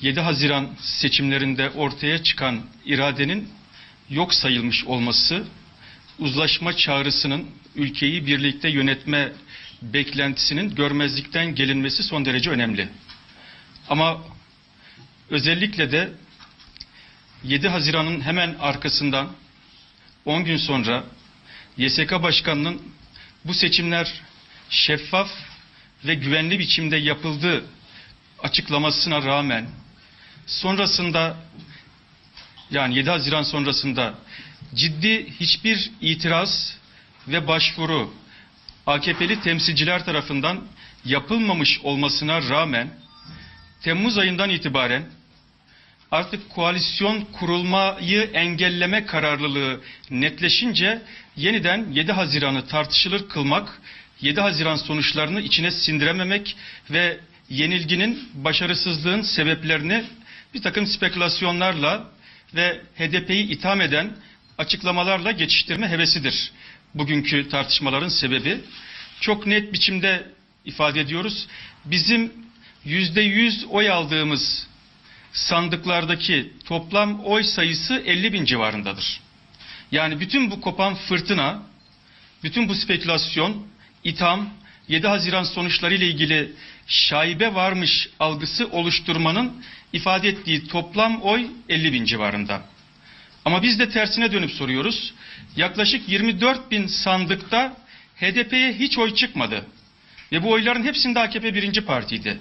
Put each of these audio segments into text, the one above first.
7 Haziran seçimlerinde ortaya çıkan iradenin yok sayılmış olması, uzlaşma çağrısının ülkeyi birlikte yönetme beklentisinin görmezlikten gelinmesi son derece önemli. Ama özellikle de 7 Haziran'ın hemen arkasından 10 gün sonra YSK Başkanı'nın bu seçimler şeffaf ve güvenli biçimde yapıldığı açıklamasına rağmen sonrasında yani 7 Haziran sonrasında ciddi hiçbir itiraz ve başvuru AKP'li temsilciler tarafından yapılmamış olmasına rağmen Temmuz ayından itibaren artık koalisyon kurulmayı engelleme kararlılığı netleşince yeniden 7 Haziran'ı tartışılır kılmak, 7 Haziran sonuçlarını içine sindirememek ve yenilginin, başarısızlığın sebeplerini bir takım spekülasyonlarla ve HDP'yi itham eden açıklamalarla geçiştirme hevesidir. Bugünkü tartışmaların sebebi. Çok net biçimde ifade ediyoruz. Bizim yüzde yüz oy aldığımız sandıklardaki toplam oy sayısı 50 bin civarındadır. Yani bütün bu kopan fırtına, bütün bu spekülasyon, itham, 7 Haziran sonuçları ile ilgili şaibe varmış algısı oluşturmanın ifade ettiği toplam oy 50 bin civarında. Ama biz de tersine dönüp soruyoruz. Yaklaşık 24 bin sandıkta HDP'ye hiç oy çıkmadı. Ve bu oyların hepsinde AKP birinci partiydi.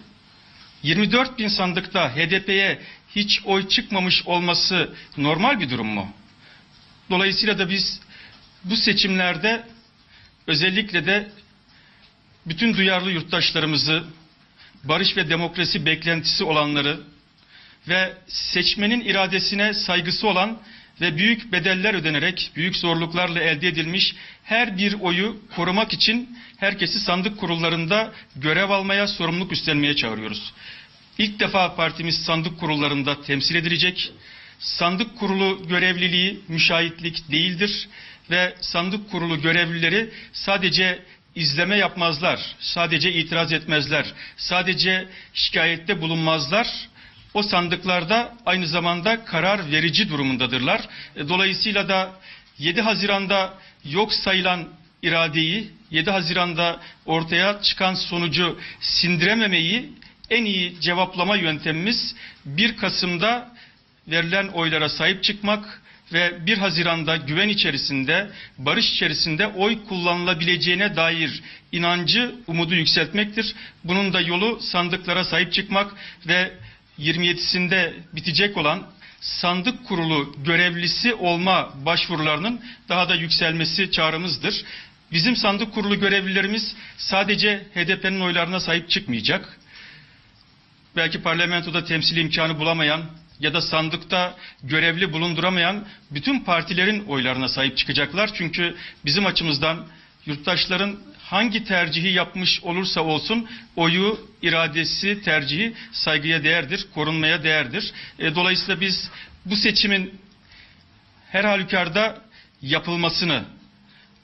24 bin sandıkta HDP'ye hiç oy çıkmamış olması normal bir durum mu? Dolayısıyla da biz bu seçimlerde özellikle de bütün duyarlı yurttaşlarımızı, barış ve demokrasi beklentisi olanları ve seçmenin iradesine saygısı olan ve büyük bedeller ödenerek, büyük zorluklarla elde edilmiş her bir oyu korumak için herkesi sandık kurullarında görev almaya, sorumluluk üstlenmeye çağırıyoruz. İlk defa partimiz sandık kurullarında temsil edilecek. Sandık kurulu görevliliği müşahitlik değildir ve sandık kurulu görevlileri sadece izleme yapmazlar, sadece itiraz etmezler, sadece şikayette bulunmazlar. O sandıklarda aynı zamanda karar verici durumundadırlar. E, Dolayısıyla da 7 Haziran'da yok sayılan iradeyi, 7 Haziran'da ortaya çıkan sonucu sindirememeyi en iyi cevaplama yöntemimiz 1 Kasım'da verilen oylara sahip çıkmak ve 1 Haziran'da güven içerisinde, barış içerisinde oy kullanılabileceğine dair inancı, umudu yükseltmektir. Bunun da yolu sandıklara sahip çıkmak ve 27'sinde bitecek olan sandık kurulu görevlisi olma başvurularının daha da yükselmesi çağrımızdır. Bizim sandık kurulu görevlilerimiz sadece HDP'nin oylarına sahip çıkmayacak. Belki parlamentoda temsil imkanı bulamayan ya da sandıkta görevli bulunduramayan bütün partilerin oylarına sahip çıkacaklar. Çünkü bizim açımızdan yurttaşların hangi tercihi yapmış olursa olsun oyu, iradesi, tercihi saygıya değerdir, korunmaya değerdir. E, dolayısıyla biz bu seçimin her halükarda yapılmasını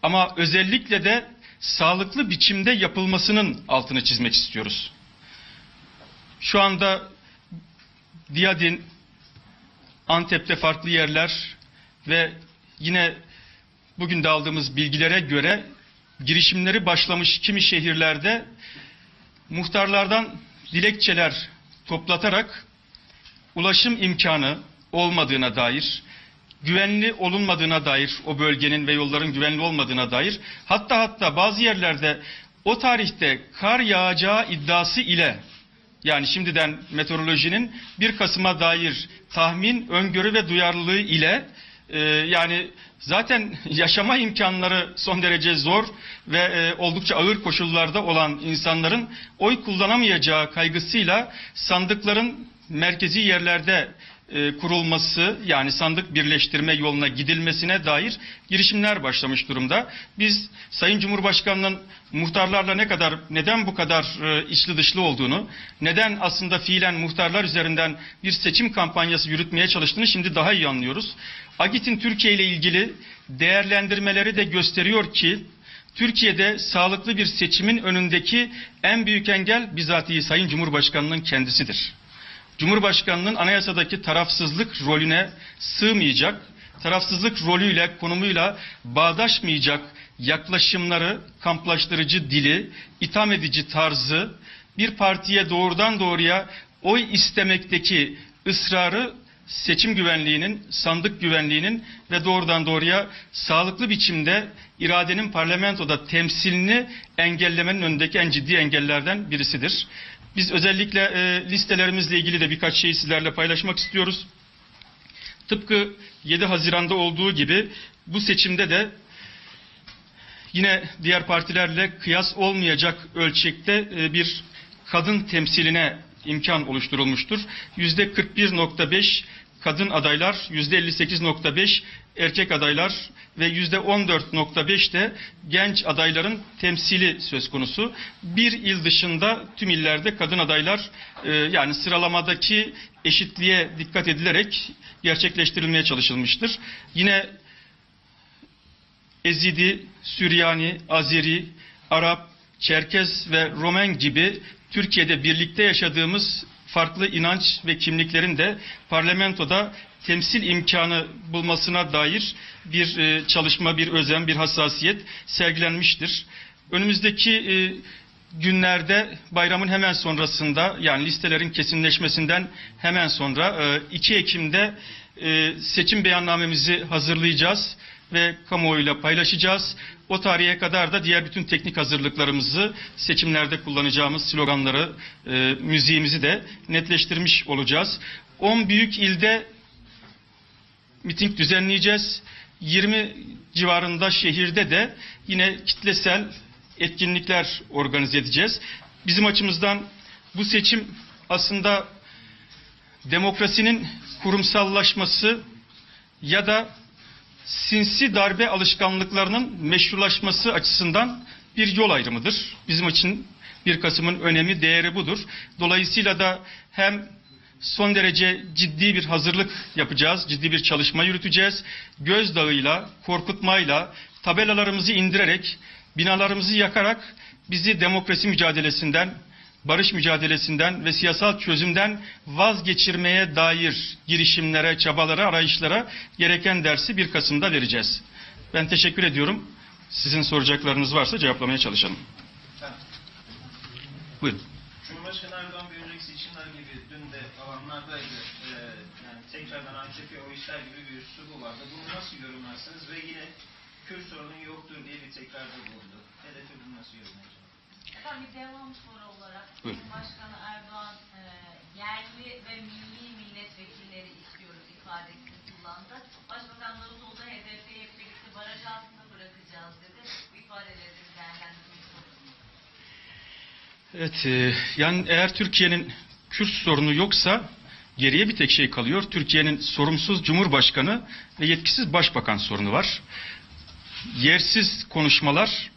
ama özellikle de sağlıklı biçimde yapılmasının altını çizmek istiyoruz. Şu anda Diyadin, Antep'te farklı yerler ve yine bugün de aldığımız bilgilere göre girişimleri başlamış kimi şehirlerde muhtarlardan dilekçeler toplatarak ulaşım imkanı olmadığına dair, güvenli olunmadığına dair, o bölgenin ve yolların güvenli olmadığına dair, hatta hatta bazı yerlerde o tarihte kar yağacağı iddiası ile yani şimdiden meteorolojinin 1 Kasım'a dair tahmin, öngörü ve duyarlılığı ile e, yani zaten yaşama imkanları son derece zor ve e, oldukça ağır koşullarda olan insanların oy kullanamayacağı kaygısıyla sandıkların merkezi yerlerde e, kurulması yani sandık birleştirme yoluna gidilmesine dair girişimler başlamış durumda. Biz Sayın Cumhurbaşkanı'nın muhtarlarla ne kadar neden bu kadar e, içli dışlı olduğunu, neden aslında fiilen muhtarlar üzerinden bir seçim kampanyası yürütmeye çalıştığını şimdi daha iyi anlıyoruz. Agit'in Türkiye ile ilgili değerlendirmeleri de gösteriyor ki Türkiye'de sağlıklı bir seçimin önündeki en büyük engel bizatihi Sayın Cumhurbaşkanı'nın kendisidir. Cumhurbaşkanının anayasadaki tarafsızlık rolüne sığmayacak, tarafsızlık rolüyle, konumuyla bağdaşmayacak yaklaşımları, kamplaştırıcı dili, itham edici tarzı, bir partiye doğrudan doğruya oy istemekteki ısrarı seçim güvenliğinin, sandık güvenliğinin ve doğrudan doğruya sağlıklı biçimde iradenin parlamentoda temsilini engellemenin önündeki en ciddi engellerden birisidir. Biz özellikle e, listelerimizle ilgili de birkaç şeyi sizlerle paylaşmak istiyoruz. Tıpkı 7 Haziran'da olduğu gibi bu seçimde de yine diğer partilerle kıyas olmayacak ölçekte e, bir kadın temsiline imkan oluşturulmuştur. Yüzde 41.5 kadın adaylar, yüzde 58.5 erkek adaylar ve yüzde 14.5 de genç adayların temsili söz konusu. Bir il dışında tüm illerde kadın adaylar e, yani sıralamadaki eşitliğe dikkat edilerek gerçekleştirilmeye çalışılmıştır. Yine Ezidi, Süryani, Azeri, Arap, Çerkez ve Romen gibi Türkiye'de birlikte yaşadığımız farklı inanç ve kimliklerin de parlamentoda temsil imkanı bulmasına dair bir e, çalışma, bir özen, bir hassasiyet sergilenmiştir. Önümüzdeki e, günlerde bayramın hemen sonrasında yani listelerin kesinleşmesinden hemen sonra e, 2 Ekim'de e, seçim beyannamemizi hazırlayacağız ve kamuoyuyla paylaşacağız. O tarihe kadar da diğer bütün teknik hazırlıklarımızı seçimlerde kullanacağımız sloganları, e, müziğimizi de netleştirmiş olacağız. 10 büyük ilde miting düzenleyeceğiz. 20 civarında şehirde de yine kitlesel etkinlikler organize edeceğiz. Bizim açımızdan bu seçim aslında demokrasinin kurumsallaşması ya da sinsi darbe alışkanlıklarının meşrulaşması açısından bir yol ayrımıdır. Bizim için 1 Kasım'ın önemi, değeri budur. Dolayısıyla da hem son derece ciddi bir hazırlık yapacağız, ciddi bir çalışma yürüteceğiz. Gözdağıyla, korkutmayla, tabelalarımızı indirerek, binalarımızı yakarak bizi demokrasi mücadelesinden, barış mücadelesinden ve siyasal çözümden vazgeçirmeye dair girişimlere, çabalara, arayışlara gereken dersi 1 Kasım'da vereceğiz. Ben teşekkür ediyorum. Sizin soracaklarınız varsa cevaplamaya çalışalım. Buyurun. Cumhurbaşkanı Erdoğan bir önceki seçimler gibi dün de alanlardaydı. Ee, yani tekrardan AKP o işler gibi bir üslubu vardı. Bunu nasıl yorumlarsınız ve yine Kürt sorunu yoktur diye bir tekrarda bulundu. Hedefi bunu nasıl yorumlarsınız? Efendim bir devam soru olarak Buyurun. Cumhurbaşkanı Erdoğan e, yerli ve milli milletvekilleri istiyoruz ifadesini kullandı. Başbakan Davutoğlu da HDP'yi hep birlikte baraj altında bırakacağız dedi. Bu ifadeleri de değerlendirmek. Evet, e, yani eğer Türkiye'nin Kürt sorunu yoksa geriye bir tek şey kalıyor. Türkiye'nin sorumsuz Cumhurbaşkanı ve yetkisiz Başbakan sorunu var. Yersiz konuşmalar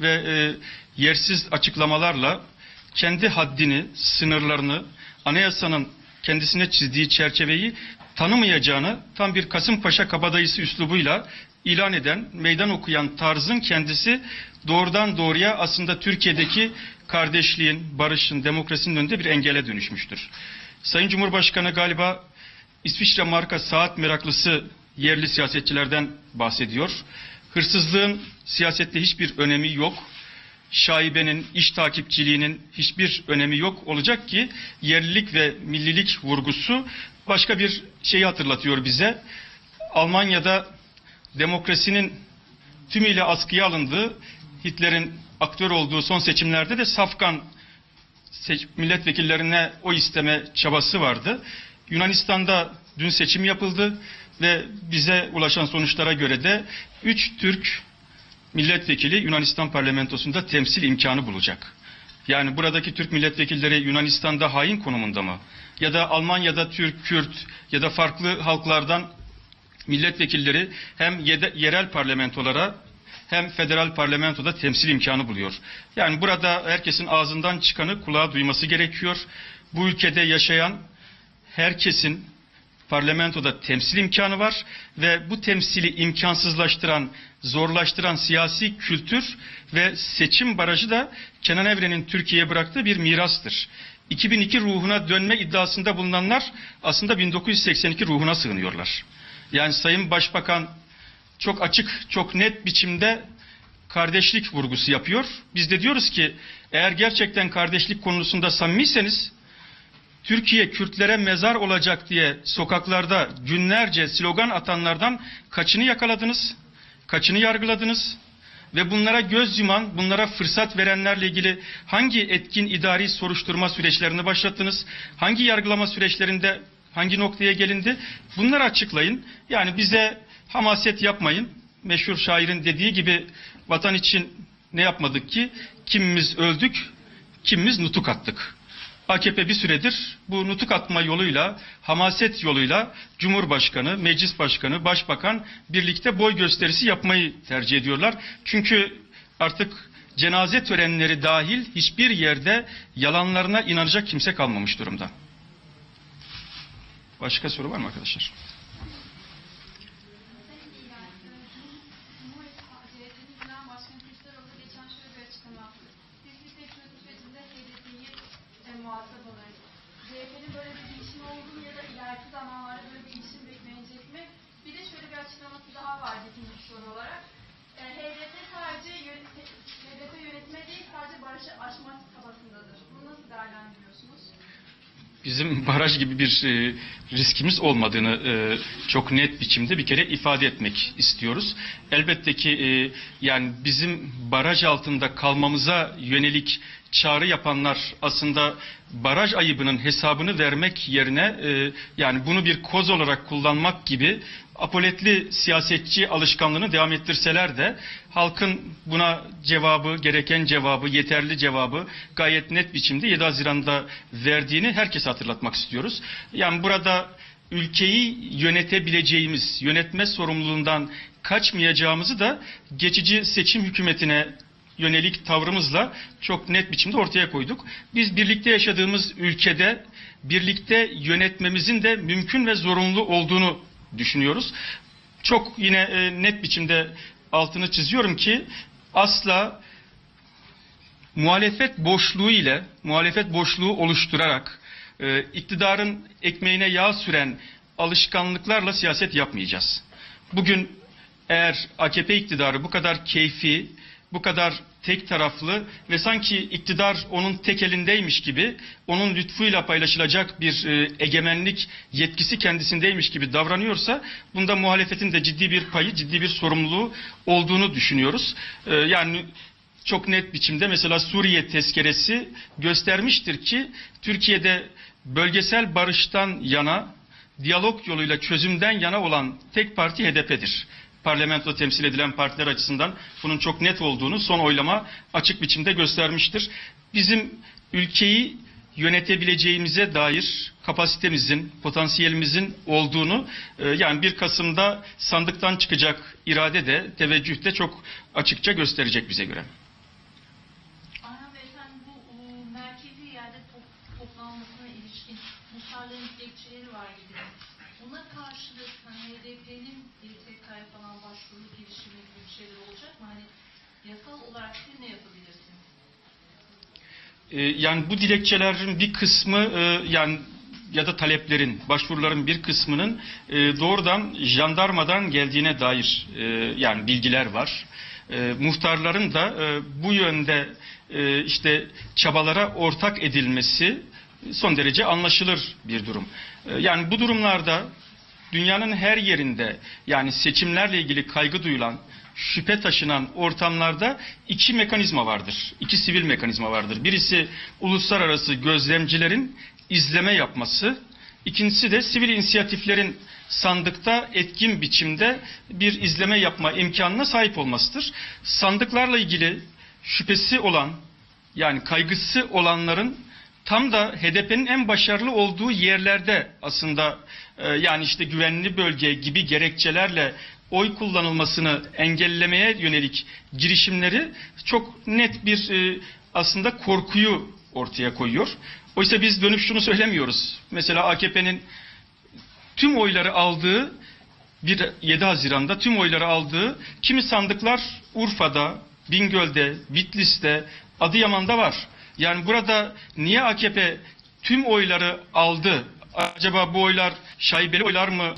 ve e, yersiz açıklamalarla kendi haddini, sınırlarını, anayasanın kendisine çizdiği çerçeveyi tanımayacağını tam bir Kasımpaşa kabadayısı üslubuyla ilan eden, meydan okuyan tarzın kendisi doğrudan doğruya aslında Türkiye'deki kardeşliğin, barışın, demokrasinin önünde bir engele dönüşmüştür. Sayın Cumhurbaşkanı galiba İsviçre marka saat meraklısı yerli siyasetçilerden bahsediyor. Hırsızlığın siyasette hiçbir önemi yok. Şaibenin, iş takipçiliğinin hiçbir önemi yok olacak ki yerlilik ve millilik vurgusu başka bir şeyi hatırlatıyor bize. Almanya'da demokrasinin tümüyle askıya alındığı, Hitler'in aktör olduğu son seçimlerde de safkan milletvekillerine o isteme çabası vardı. Yunanistan'da dün seçim yapıldı ve bize ulaşan sonuçlara göre de 3 Türk milletvekili Yunanistan parlamentosunda temsil imkanı bulacak. Yani buradaki Türk milletvekilleri Yunanistan'da hain konumunda mı? Ya da Almanya'da Türk, Kürt ya da farklı halklardan milletvekilleri hem yerel parlamentolara hem federal parlamentoda temsil imkanı buluyor. Yani burada herkesin ağzından çıkanı kulağa duyması gerekiyor. Bu ülkede yaşayan herkesin parlamentoda temsil imkanı var ve bu temsili imkansızlaştıran, zorlaştıran siyasi kültür ve seçim barajı da Kenan Evren'in Türkiye'ye bıraktığı bir mirastır. 2002 ruhuna dönme iddiasında bulunanlar aslında 1982 ruhuna sığınıyorlar. Yani Sayın Başbakan çok açık, çok net biçimde kardeşlik vurgusu yapıyor. Biz de diyoruz ki eğer gerçekten kardeşlik konusunda samimiyseniz Türkiye Kürtlere mezar olacak diye sokaklarda günlerce slogan atanlardan kaçını yakaladınız, kaçını yargıladınız ve bunlara göz yuman, bunlara fırsat verenlerle ilgili hangi etkin idari soruşturma süreçlerini başlattınız, hangi yargılama süreçlerinde hangi noktaya gelindi bunları açıklayın. Yani bize hamaset yapmayın. Meşhur şairin dediği gibi vatan için ne yapmadık ki? Kimimiz öldük, kimimiz nutuk attık. AKP bir süredir bu nutuk atma yoluyla, hamaset yoluyla Cumhurbaşkanı, Meclis Başkanı, Başbakan birlikte boy gösterisi yapmayı tercih ediyorlar. Çünkü artık cenaze törenleri dahil hiçbir yerde yalanlarına inanacak kimse kalmamış durumda. Başka soru var mı arkadaşlar? Cumhur İttifakı Genel Başkanı Kılıçdaroğlu geçen şöyle bir açıklama yaptı. Biz bir seçim sürecinde HDP'yi e, muhatap alırız. CHP'nin böyle bir değişim oldu mu ya da ileriki zamanlarda böyle bir değişim beklenecek mi? Bir de şöyle bir açıklaması daha var ikinci soru olarak. E, HDP sadece yönet- HDP yönetme değil sadece barışı aşma kafasındadır. Bunu nasıl değerlendiriyorsunuz? bizim baraj gibi bir e, riskimiz olmadığını e, çok net biçimde bir kere ifade etmek istiyoruz. Elbette ki e, yani bizim baraj altında kalmamıza yönelik çağrı yapanlar aslında baraj ayıbının hesabını vermek yerine e, yani bunu bir koz olarak kullanmak gibi apoletli siyasetçi alışkanlığını devam ettirseler de halkın buna cevabı, gereken cevabı, yeterli cevabı gayet net biçimde 7 Haziran'da verdiğini herkese hatırlatmak istiyoruz. Yani burada ülkeyi yönetebileceğimiz, yönetme sorumluluğundan kaçmayacağımızı da geçici seçim hükümetine yönelik tavrımızla çok net biçimde ortaya koyduk. Biz birlikte yaşadığımız ülkede birlikte yönetmemizin de mümkün ve zorunlu olduğunu düşünüyoruz. Çok yine e, net biçimde altını çiziyorum ki asla muhalefet boşluğu ile muhalefet boşluğu oluşturarak e, iktidarın ekmeğine yağ süren alışkanlıklarla siyaset yapmayacağız. Bugün eğer AKP iktidarı bu kadar keyfi, bu kadar tek taraflı ve sanki iktidar onun tek elindeymiş gibi, onun lütfuyla paylaşılacak bir e, egemenlik yetkisi kendisindeymiş gibi davranıyorsa, bunda muhalefetin de ciddi bir payı, ciddi bir sorumluluğu olduğunu düşünüyoruz. E, yani çok net biçimde mesela Suriye tezkeresi göstermiştir ki Türkiye'de bölgesel barıştan yana, diyalog yoluyla çözümden yana olan tek parti HDP'dir. Parlamentoda temsil edilen partiler açısından bunun çok net olduğunu son oylama açık biçimde göstermiştir. Bizim ülkeyi yönetebileceğimize dair kapasitemizin, potansiyelimizin olduğunu e, yani 1 Kasım'da sandıktan çıkacak irade de, teveccüh de çok açıkça gösterecek bize göre. Ayhan Bey efendim bu o, merkezi yerde top, toplanmasına ilişkin muhtarların dilekçeleri var gibi. Buna karşılık hani HDP'nin TK'ya falan başvuru girişimi gibi bir şeyler olacak mı? Hani yasal olarak siz ne yapabilirsiniz? Ee, yani bu dilekçelerin bir kısmı e, yani ya da taleplerin, başvuruların bir kısmının e, doğrudan jandarmadan geldiğine dair e, yani bilgiler var. Muhtarların da bu yönde işte çabalara ortak edilmesi son derece anlaşılır bir durum. Yani bu durumlarda dünyanın her yerinde yani seçimlerle ilgili kaygı duyulan, şüphe taşınan ortamlarda iki mekanizma vardır. İki sivil mekanizma vardır. Birisi uluslararası gözlemcilerin izleme yapması, ikincisi de sivil inisiyatiflerin sandıkta etkin biçimde bir izleme yapma imkanına sahip olmasıdır. Sandıklarla ilgili şüphesi olan yani kaygısı olanların tam da HDP'nin en başarılı olduğu yerlerde aslında e, yani işte güvenli bölge gibi gerekçelerle oy kullanılmasını engellemeye yönelik girişimleri çok net bir e, aslında korkuyu ortaya koyuyor. Oysa biz dönüp şunu söylemiyoruz. Mesela AKP'nin tüm oyları aldığı bir 7 Haziran'da tüm oyları aldığı kimi sandıklar Urfa'da, Bingöl'de, Bitlis'te, Adıyaman'da var. Yani burada niye AKP tüm oyları aldı. Acaba bu oylar şaibeli oylar mı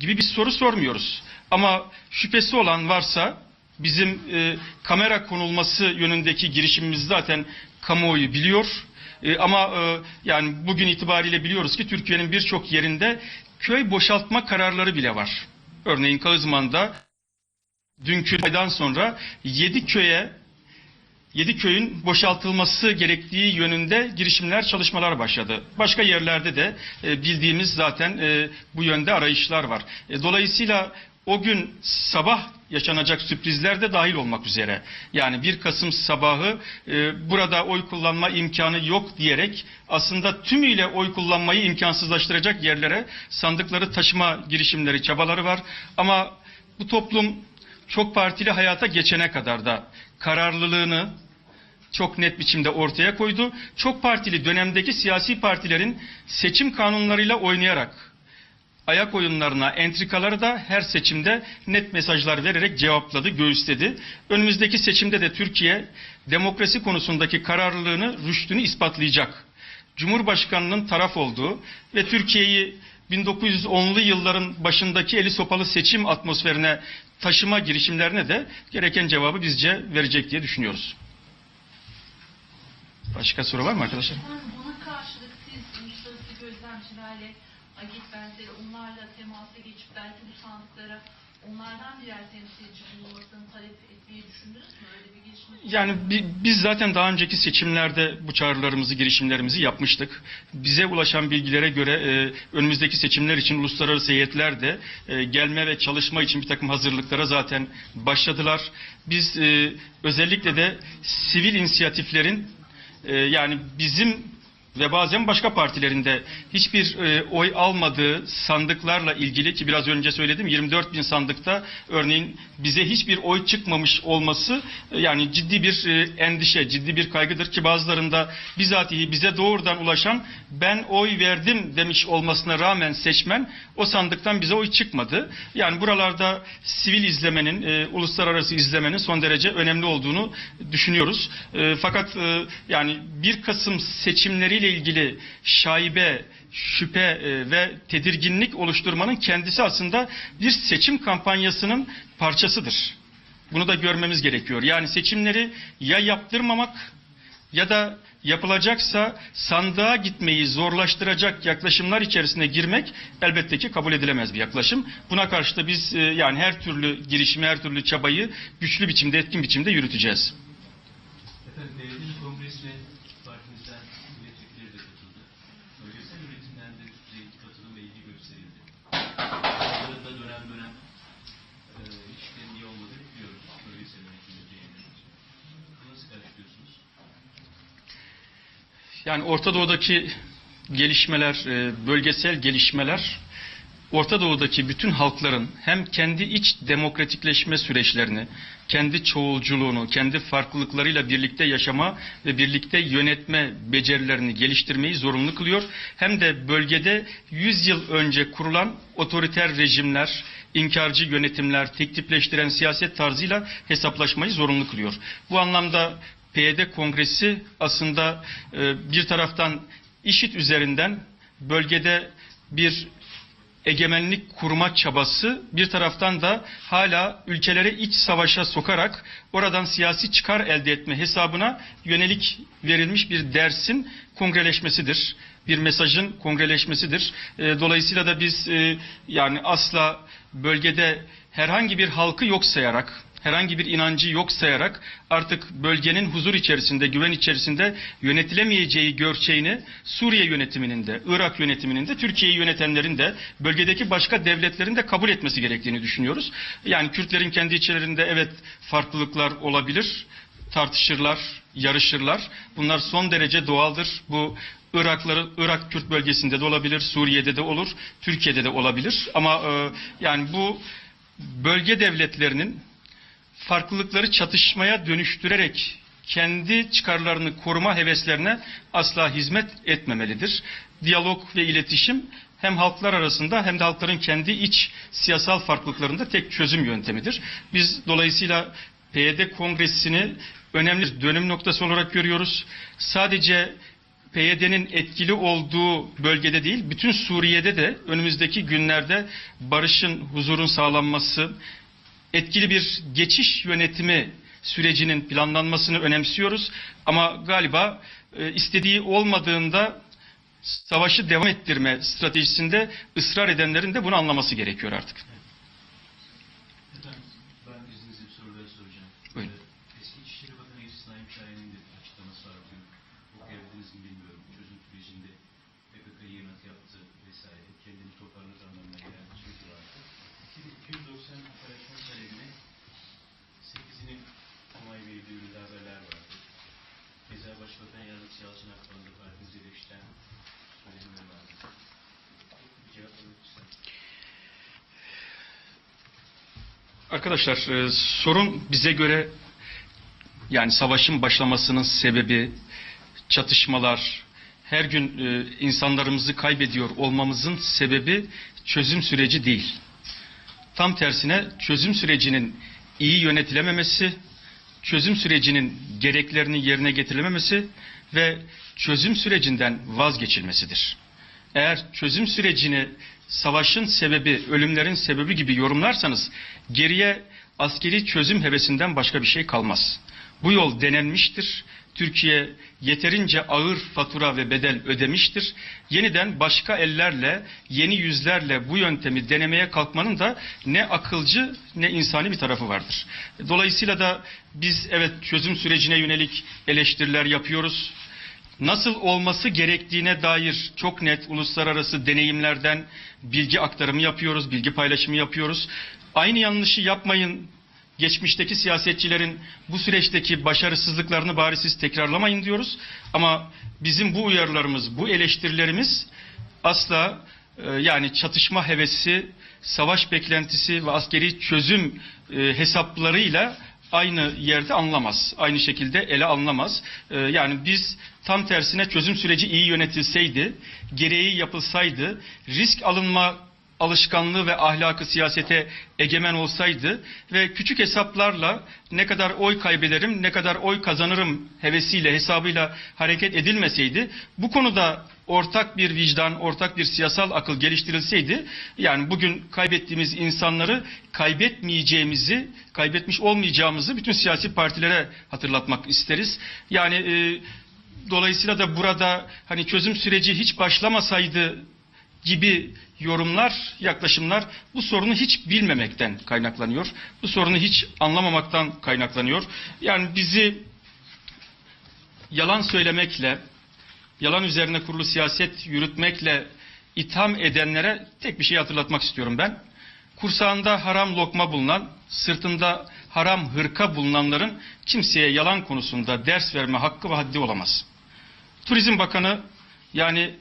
gibi bir soru sormuyoruz. Ama şüphesi olan varsa bizim e, kamera konulması yönündeki girişimimiz zaten kamuoyu biliyor. E, ama e, yani bugün itibariyle biliyoruz ki Türkiye'nin birçok yerinde köy boşaltma kararları bile var. Örneğin Kağızman'da dünkü aydan sonra 7 köye 7 köyün boşaltılması gerektiği yönünde girişimler, çalışmalar başladı. Başka yerlerde de e, bildiğimiz zaten e, bu yönde arayışlar var. E, dolayısıyla o gün sabah yaşanacak sürprizler de dahil olmak üzere. Yani 1 Kasım sabahı e, burada oy kullanma imkanı yok diyerek aslında tümüyle oy kullanmayı imkansızlaştıracak yerlere sandıkları taşıma girişimleri, çabaları var. Ama bu toplum çok partili hayata geçene kadar da kararlılığını çok net biçimde ortaya koydu. Çok partili dönemdeki siyasi partilerin seçim kanunlarıyla oynayarak ayak oyunlarına, entrikaları da her seçimde net mesajlar vererek cevapladı, göğüsledi. Önümüzdeki seçimde de Türkiye demokrasi konusundaki kararlılığını, rüştünü ispatlayacak. Cumhurbaşkanının taraf olduğu ve Türkiye'yi 1910'lu yılların başındaki eli sopalı seçim atmosferine taşıma girişimlerine de gereken cevabı bizce verecek diye düşünüyoruz. Başka soru var mı arkadaşlar? Buna karşılık siz uluslararası gözlemcilerle, AGİT benzeri onlarla temasa geçip belki bu sandıklara onlardan birer temsilci bulunmasını talep etmeyi düşündünüz mü? Öyle bir girişim Yani bi- biz zaten daha önceki seçimlerde bu çağrılarımızı, girişimlerimizi yapmıştık. Bize ulaşan bilgilere göre e, önümüzdeki seçimler için uluslararası heyetler de e, gelme ve çalışma için bir takım hazırlıklara zaten başladılar. Biz e, özellikle de sivil inisiyatiflerin e, yani bizim ve bazen başka partilerinde hiçbir e, oy almadığı sandıklarla ilgili ki biraz önce söyledim 24 bin sandıkta örneğin bize hiçbir oy çıkmamış olması e, yani ciddi bir e, endişe, ciddi bir kaygıdır ki bazılarında bizatihi bize doğrudan ulaşan ben oy verdim demiş olmasına rağmen seçmen o sandıktan bize oy çıkmadı. Yani buralarda sivil izlemenin, e, uluslararası izlemenin son derece önemli olduğunu düşünüyoruz. E, fakat e, yani 1 Kasım seçimleriyle ilgili şaibe, şüphe e, ve tedirginlik oluşturmanın kendisi aslında bir seçim kampanyasının parçasıdır. Bunu da görmemiz gerekiyor. Yani seçimleri ya yaptırmamak ya da yapılacaksa sandığa gitmeyi zorlaştıracak yaklaşımlar içerisine girmek elbette ki kabul edilemez bir yaklaşım. Buna karşı da biz e, yani her türlü girişimi, her türlü çabayı güçlü biçimde, etkin biçimde yürüteceğiz. Efendim belediye kongresine partimizden milletvekilleri de katıldı. Bölgesel üretimden de üst düzey katılım ve ilgi gösterildi. Aralarında dönem dönem e, ilişkilerin iyi olmadığını biliyoruz. Bölgesel yönetimde yayınlamak için. Bunu nasıl karşılıyorsunuz? Yani Orta Doğu'daki gelişmeler, e, bölgesel gelişmeler Orta Doğu'daki bütün halkların hem kendi iç demokratikleşme süreçlerini, kendi çoğulculuğunu, kendi farklılıklarıyla birlikte yaşama ve birlikte yönetme becerilerini geliştirmeyi zorunlu kılıyor. Hem de bölgede 100 yıl önce kurulan otoriter rejimler, inkarcı yönetimler, tektipleştiren siyaset tarzıyla hesaplaşmayı zorunlu kılıyor. Bu anlamda PYD Kongresi aslında e, bir taraftan işit üzerinden bölgede bir egemenlik kurma çabası bir taraftan da hala ülkeleri iç savaşa sokarak oradan siyasi çıkar elde etme hesabına yönelik verilmiş bir dersin kongreleşmesidir. Bir mesajın kongreleşmesidir. E, Dolayısıyla da biz e, yani asla bölgede herhangi bir halkı yok sayarak herhangi bir inancı yok sayarak artık bölgenin huzur içerisinde, güven içerisinde yönetilemeyeceği görçeğini Suriye yönetiminin de, Irak yönetiminin de, Türkiye'yi yönetenlerin de, bölgedeki başka devletlerin de kabul etmesi gerektiğini düşünüyoruz. Yani Kürtlerin kendi içlerinde evet farklılıklar olabilir, tartışırlar, yarışırlar. Bunlar son derece doğaldır. Bu Irakları, Irak Kürt bölgesinde de olabilir, Suriye'de de olur, Türkiye'de de olabilir. Ama e, yani bu bölge devletlerinin farklılıkları çatışmaya dönüştürerek kendi çıkarlarını koruma heveslerine asla hizmet etmemelidir. Diyalog ve iletişim hem halklar arasında hem de halkların kendi iç siyasal farklılıklarında tek çözüm yöntemidir. Biz dolayısıyla PYD kongresini önemli dönüm noktası olarak görüyoruz. Sadece PYD'nin etkili olduğu bölgede değil, bütün Suriye'de de önümüzdeki günlerde barışın, huzurun sağlanması, etkili bir geçiş yönetimi sürecinin planlanmasını önemsiyoruz. Ama galiba e, istediği olmadığında savaşı devam ettirme stratejisinde ısrar edenlerin de bunu anlaması gerekiyor artık. Arkadaşlar e, sorun bize göre yani savaşın başlamasının sebebi çatışmalar, her gün e, insanlarımızı kaybediyor olmamızın sebebi çözüm süreci değil. Tam tersine çözüm sürecinin iyi yönetilememesi, çözüm sürecinin gereklerini yerine getirilememesi ve çözüm sürecinden vazgeçilmesidir. Eğer çözüm sürecini savaşın sebebi, ölümlerin sebebi gibi yorumlarsanız geriye askeri çözüm hevesinden başka bir şey kalmaz. Bu yol denenmiştir. Türkiye yeterince ağır fatura ve bedel ödemiştir. Yeniden başka ellerle, yeni yüzlerle bu yöntemi denemeye kalkmanın da ne akılcı ne insani bir tarafı vardır. Dolayısıyla da biz evet çözüm sürecine yönelik eleştiriler yapıyoruz nasıl olması gerektiğine dair çok net uluslararası deneyimlerden bilgi aktarımı yapıyoruz, bilgi paylaşımı yapıyoruz. Aynı yanlışı yapmayın. Geçmişteki siyasetçilerin bu süreçteki başarısızlıklarını bari siz tekrarlamayın diyoruz. Ama bizim bu uyarılarımız, bu eleştirilerimiz asla e, yani çatışma hevesi, savaş beklentisi ve askeri çözüm e, hesaplarıyla aynı yerde anlamaz. Aynı şekilde ele alınamaz. Ee, yani biz tam tersine çözüm süreci iyi yönetilseydi, gereği yapılsaydı, risk alınma alışkanlığı ve ahlakı siyasete egemen olsaydı ve küçük hesaplarla ne kadar oy kaybederim, ne kadar oy kazanırım hevesiyle, hesabıyla hareket edilmeseydi, bu konuda ortak bir vicdan, ortak bir siyasal akıl geliştirilseydi, yani bugün kaybettiğimiz insanları kaybetmeyeceğimizi, kaybetmiş olmayacağımızı bütün siyasi partilere hatırlatmak isteriz. Yani e, dolayısıyla da burada hani çözüm süreci hiç başlamasaydı gibi yorumlar, yaklaşımlar bu sorunu hiç bilmemekten kaynaklanıyor. Bu sorunu hiç anlamamaktan kaynaklanıyor. Yani bizi yalan söylemekle, yalan üzerine kurulu siyaset yürütmekle itham edenlere tek bir şey hatırlatmak istiyorum ben. Kursağında haram lokma bulunan, sırtında haram hırka bulunanların kimseye yalan konusunda ders verme hakkı ve haddi olamaz. Turizm Bakanı yani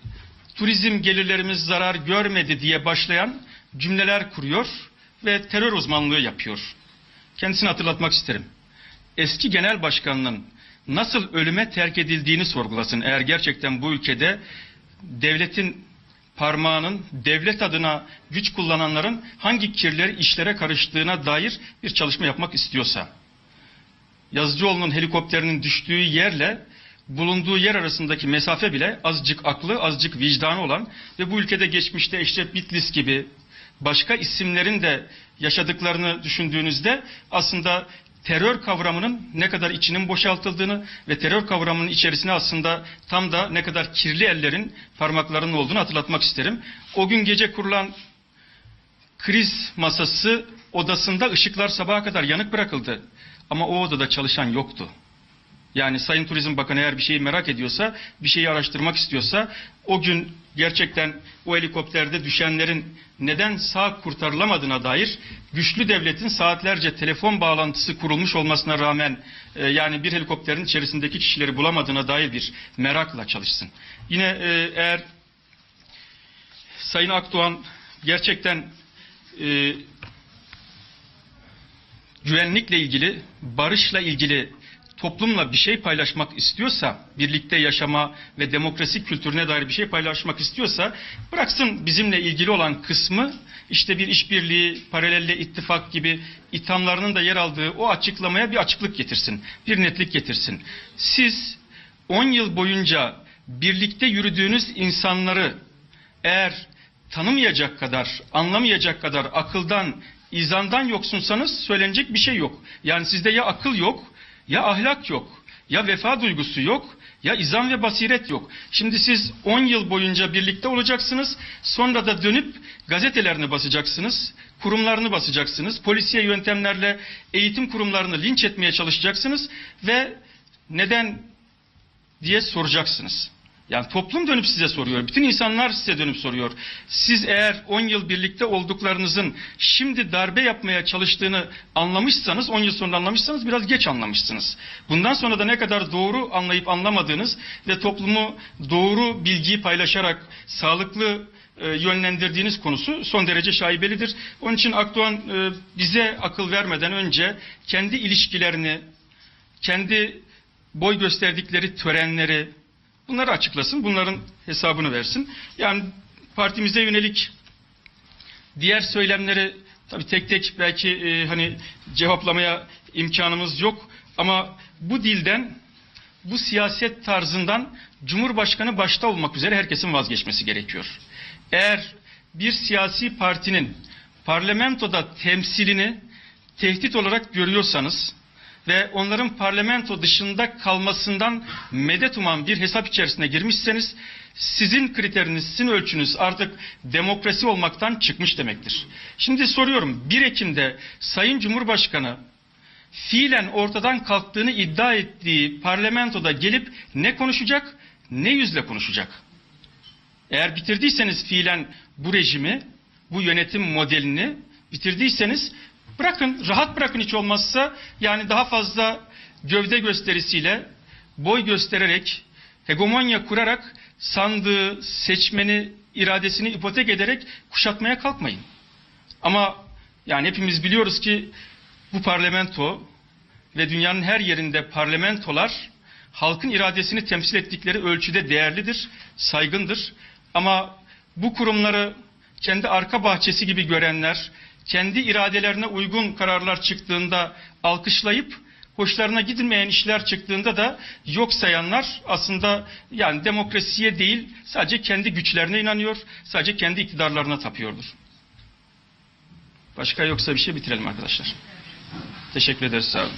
turizm gelirlerimiz zarar görmedi diye başlayan cümleler kuruyor ve terör uzmanlığı yapıyor. Kendisini hatırlatmak isterim. Eski genel başkanının nasıl ölüme terk edildiğini sorgulasın. Eğer gerçekten bu ülkede devletin parmağının devlet adına güç kullananların hangi kirleri işlere karıştığına dair bir çalışma yapmak istiyorsa. Yazıcıoğlu'nun helikopterinin düştüğü yerle bulunduğu yer arasındaki mesafe bile azıcık aklı, azıcık vicdanı olan ve bu ülkede geçmişte Eşref Bitlis gibi başka isimlerin de yaşadıklarını düşündüğünüzde aslında terör kavramının ne kadar içinin boşaltıldığını ve terör kavramının içerisine aslında tam da ne kadar kirli ellerin parmaklarının olduğunu hatırlatmak isterim. O gün gece kurulan kriz masası odasında ışıklar sabaha kadar yanık bırakıldı. Ama o odada çalışan yoktu. Yani Sayın Turizm Bakanı eğer bir şeyi merak ediyorsa, bir şeyi araştırmak istiyorsa, o gün gerçekten o helikopterde düşenlerin neden sağ kurtarılamadığına dair güçlü devletin saatlerce telefon bağlantısı kurulmuş olmasına rağmen e, yani bir helikopterin içerisindeki kişileri bulamadığına dair bir merakla çalışsın. Yine e, eğer Sayın Akdoğan gerçekten e, güvenlikle ilgili, barışla ilgili toplumla bir şey paylaşmak istiyorsa, birlikte yaşama ve demokrasi kültürüne dair bir şey paylaşmak istiyorsa, bıraksın bizimle ilgili olan kısmı, işte bir işbirliği, paralelle ittifak gibi ithamlarının da yer aldığı o açıklamaya bir açıklık getirsin, bir netlik getirsin. Siz 10 yıl boyunca birlikte yürüdüğünüz insanları eğer tanımayacak kadar, anlamayacak kadar akıldan, izandan yoksunsanız söylenecek bir şey yok. Yani sizde ya akıl yok, ya ahlak yok, ya vefa duygusu yok, ya izan ve basiret yok. Şimdi siz 10 yıl boyunca birlikte olacaksınız, sonra da dönüp gazetelerini basacaksınız, kurumlarını basacaksınız, polisiye yöntemlerle eğitim kurumlarını linç etmeye çalışacaksınız ve neden diye soracaksınız. Yani toplum dönüp size soruyor. Bütün insanlar size dönüp soruyor. Siz eğer 10 yıl birlikte olduklarınızın şimdi darbe yapmaya çalıştığını anlamışsanız, 10 yıl sonra anlamışsanız biraz geç anlamışsınız. Bundan sonra da ne kadar doğru anlayıp anlamadığınız ve toplumu doğru bilgiyi paylaşarak sağlıklı e, yönlendirdiğiniz konusu son derece şaibelidir. Onun için Akdoğan e, bize akıl vermeden önce kendi ilişkilerini, kendi boy gösterdikleri törenleri bunları açıklasın, bunların hesabını versin. Yani partimize yönelik diğer söylemleri tabii tek tek belki e, hani cevaplamaya imkanımız yok ama bu dilden bu siyaset tarzından Cumhurbaşkanı başta olmak üzere herkesin vazgeçmesi gerekiyor. Eğer bir siyasi partinin parlamentoda temsilini tehdit olarak görüyorsanız ve onların parlamento dışında kalmasından medet uman bir hesap içerisine girmişseniz sizin kriteriniz, sizin ölçünüz artık demokrasi olmaktan çıkmış demektir. Şimdi soruyorum 1 Ekim'de Sayın Cumhurbaşkanı fiilen ortadan kalktığını iddia ettiği parlamentoda gelip ne konuşacak, ne yüzle konuşacak? Eğer bitirdiyseniz fiilen bu rejimi, bu yönetim modelini bitirdiyseniz bırakın, rahat bırakın hiç olmazsa yani daha fazla gövde gösterisiyle, boy göstererek, hegemonya kurarak sandığı, seçmeni, iradesini ipotek ederek kuşatmaya kalkmayın. Ama yani hepimiz biliyoruz ki bu parlamento ve dünyanın her yerinde parlamentolar halkın iradesini temsil ettikleri ölçüde değerlidir, saygındır. Ama bu kurumları kendi arka bahçesi gibi görenler, kendi iradelerine uygun kararlar çıktığında alkışlayıp hoşlarına gidilmeyen işler çıktığında da yok sayanlar aslında yani demokrasiye değil sadece kendi güçlerine inanıyor, sadece kendi iktidarlarına tapıyordur. Başka yoksa bir şey bitirelim arkadaşlar. Teşekkür ederiz sağ olun.